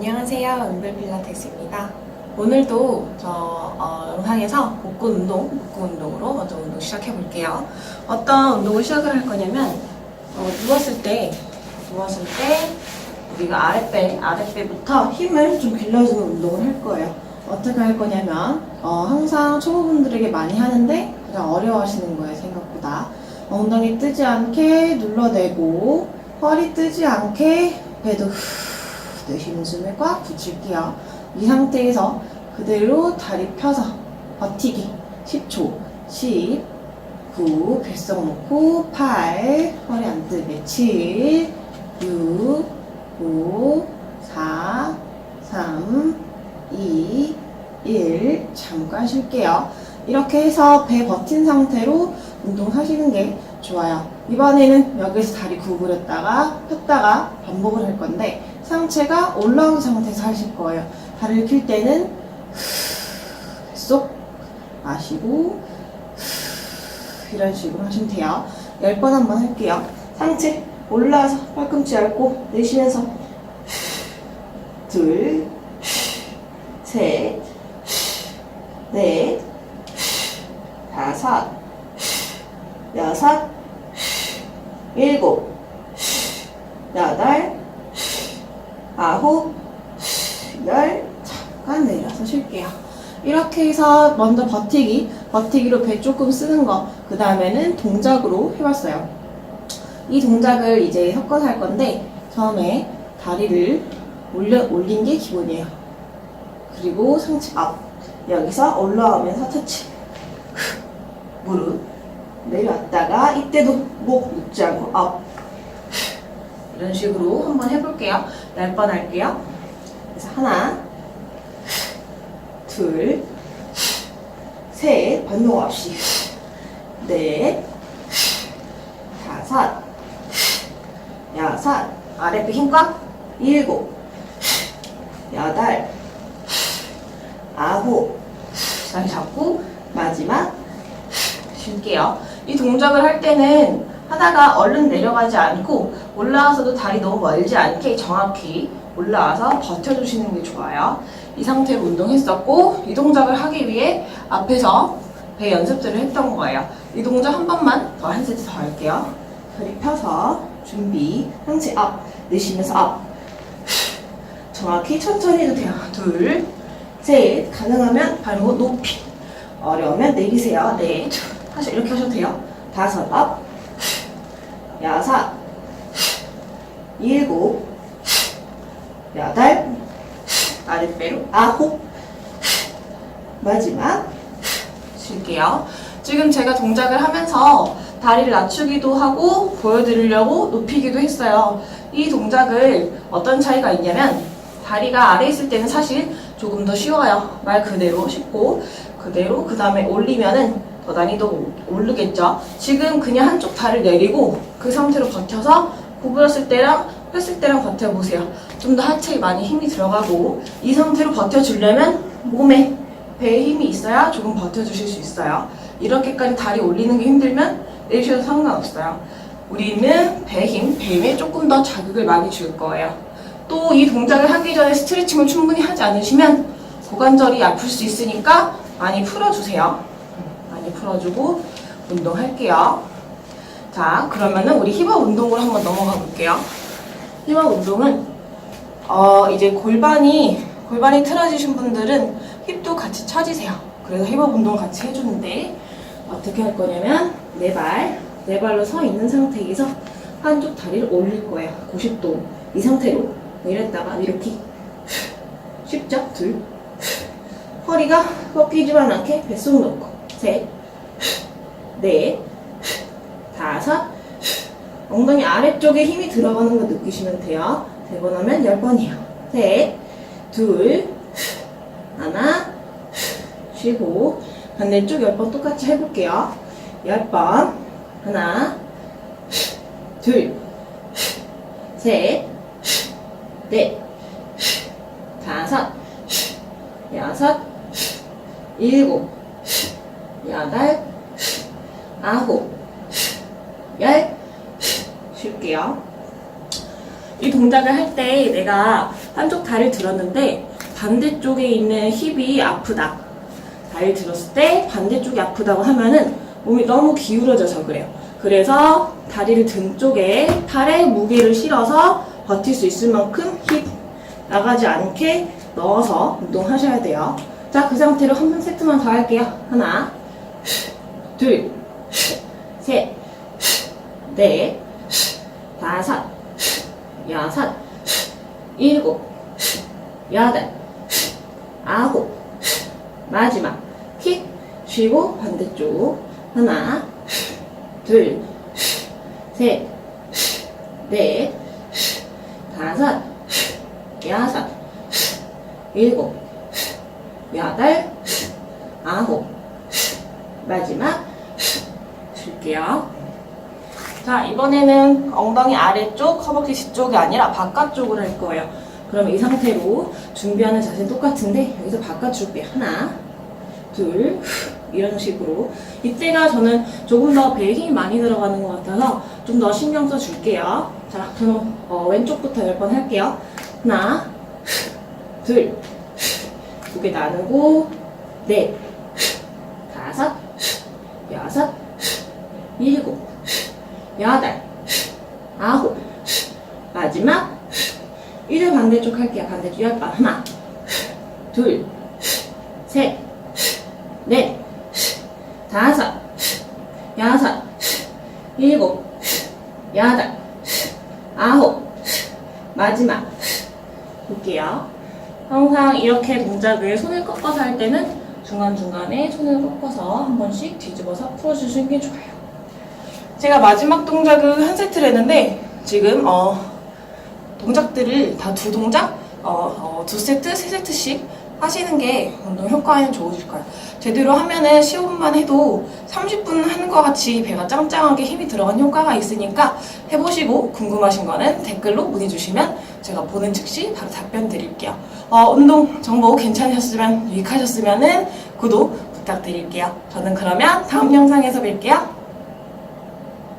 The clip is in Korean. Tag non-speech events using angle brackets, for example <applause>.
안녕하세요. 은별 필라테스입니다. 오늘도 저 어, 영상에서 복근 운동, 복근 운동으로 먼저 운동 시작해 볼게요. 어떤 운동을 시작을 할 거냐면 어, 누웠을 때 누웠을 때 우리가 아랫배 아랫배부터 힘을 좀 길러주는 운동을 할 거예요. 어떻게 할 거냐면 어, 항상 초보분들에게 많이 하는데 그냥 어려워하시는 거예요 생각보다 엉덩이 뜨지 않게 눌러내고 허리 뜨지 않게 배도 후 내쉬는 숨을 꽉 붙일게요. 이 상태에서 그대로 다리 펴서 버티기 10초 10 9 뱃속 놓고 8 허리 안 뜨게 7 6 5 4 3 2 1 잠깐 쉴게요. 이렇게 해서 배 버틴 상태로 운동하시는 게 좋아요. 이번에는 여기서 다리 구부렸다가 폈다가 반복을 할 건데 상체가 올라온 상태에서 하실 거예요. 다리를 킬 때는 쏙 마시고 이런 식으로 하시면 돼요. 10번 한번 할게요. 상체 올라와서 팔꿈치 얇고 내쉬면서 둘, 셋, 넷, 다섯, 여섯, 일곱, 여덟, 아홉, 열, 잠깐 내려서 쉴게요. 이렇게 해서 먼저 버티기, 버티기로 배 조금 쓰는 거, 그 다음에는 동작으로 해봤어요. 이 동작을 이제 섞어서 할 건데, 처음에 다리를 올려, 올린 게 기본이에요. 그리고 상체 업. 여기서 올라오면서 터치. <laughs> 무릎. 내려왔다가, 이때도 목 눕지 않고 업. 이런 식으로 한번 해볼게요. 10번 할게요. 그래서 하나, 둘, 셋, 반동 없이, 넷, 다섯, 여섯, 아랫배 힘꽉, 일곱, 여덟, 아홉, 다리 잡고 마지막 쉴게요. 이 동작을 할 때는 하다가 얼른 내려가지 않고 올라와서도 다리 너무 멀지 않게 정확히 올라와서 버텨주시는 게 좋아요. 이 상태로 운동했었고 이 동작을 하기 위해 앞에서 배 연습들을 했던 거예요. 이 동작 한 번만 더 한 세트 더 할게요. 다리 펴서 준비 상체 업 내쉬면서 업 정확히 천천히 해도 돼요. 둘, 셋 가능하면 발목 높이 어려우면 내리세요. 네 하셔 이렇게 하셔도 돼요. 다섯 업 여섯, 일곱, 여덟, 아랫배로 아홉, 마지막 쉴게요. 지금 제가 동작을 하면서 다리를 낮추기도 하고 보여드리려고 높이기도 했어요. 이 동작을 어떤 차이가 있냐면 다리가 아래 있을 때는 사실 조금 더 쉬워요. 말 그대로 쉽고 그대로 그 다음에 올리면은 더 난이도 오르겠죠. 지금 그냥 한쪽 다리를 내리고 그 상태로 버텨서 구부렸을 때랑 폈을 때랑 버텨보세요. 좀 더 하체에 많이 힘이 들어가고 이 상태로 버텨주려면 몸에 배에 힘이 있어야 조금 버텨주실 수 있어요. 이렇게까지 다리 올리는 게 힘들면 내쉬어도 상관없어요. 우리는 배 힘, 배에 조금 더 자극을 많이 줄 거예요. 또 이 동작을 하기 전에 스트레칭을 충분히 하지 않으시면 고관절이 아플 수 있으니까 많이 풀어주세요. 많이 풀어주고 운동할게요. 자, 그러면은 우리 힙업 운동으로 한번 넘어가 볼게요. 힙업 운동은 어, 이제 골반이 골반이 틀어지신 분들은 힙도 같이 쳐지세요. 그래서 힙업 운동 같이 해주는데 어떻게 할 거냐면 네 발, 네 발로 서 있는 상태에서 한쪽 다리를 올릴 거예요. 90도 이 상태로 내렸다가 이렇게 쉽죠? 둘 허리가 꺾이지만 않게 뱃속 놓고 셋, 넷, 다섯, 엉덩이 아래쪽에 힘이 들어가는 거 느끼시면 돼요. 세 번 하면 열 번이에요. 셋, 둘, 하나, 쉬고 반대쪽 열 번 똑같이 해볼게요. 열 번, 하나, 둘, 셋, 넷, 다섯, 여섯, 일곱, 여덟, 아홉, 열, 쉴게요. 이 동작을 할 때 내가 한쪽 다리를 들었는데 반대쪽에 있는 힙이 아프다. 다리를 들었을 때 반대쪽이 아프다고 하면은 몸이 너무 기울어져서 그래요. 그래서 다리를 등 쪽에 팔에 무게를 실어서 버틸 수 있을 만큼 힙 나가지 않게 넣어서 운동하셔야 돼요. 자, 그 상태로 한번 세트만 더 할게요. 하나, 둘, 셋, 넷, 다섯, 여섯, 일곱, 여덟, 아홉, 마지막. 킥. 쉬고 반대쪽. 하나, 둘, 셋, 넷, 다섯, 여섯, 일곱, 여덟, 아홉, 마지막 줄게요. 자, 이번에는 엉덩이 아래쪽, 허벅지 뒤쪽이 아니라 바깥쪽으로 할 거예요. 그럼 이 상태로 준비하는 자세는 똑같은데 여기서 바깥쪽 빼 하나, 둘, 이런 식으로 이때가 저는 조금 더 배에 힘이 많이 들어가는 것 같아서 좀 더 신경 써 줄게요. 자, 저는 어, 왼쪽부터 열 번 할게요. 하나, 둘, 두 개 나누고 넷, 다섯, 여섯, 일곱, 여덟, 아홉, 마지막 이제 반대쪽 할게요. 반대쪽 열 번 하나, 둘, 셋, 넷, 다섯, 여섯, 일곱, 여덟, 아홉, 마지막 볼게요. 항상 이렇게 동작을 손을 꺾어서 할 때는 중간중간에 손을 꺾어서 한 번씩 뒤집어서 풀어주시는 게 좋아요. 제가 마지막 동작을 한 세트를 했는데 지금 어, 동작들을 다 두 동작, 어, 어, 두 세트, 세 세트씩 하시는 게 운동 효과에는 좋으실 거예요. 제대로 하면은 15분만 해도 30분 하는 것 같이 배가 짱짱하게 힘이 들어간 효과가 있으니까 해보시고 궁금하신 거는 댓글로 문의 주시면 제가 보는 즉시 바로 답변 드릴게요. 어, 운동 정보 괜찮으셨으면 유익하셨으면은 구독 부탁드릴게요. 저는 그러면 다음 영상에서 뵐게요.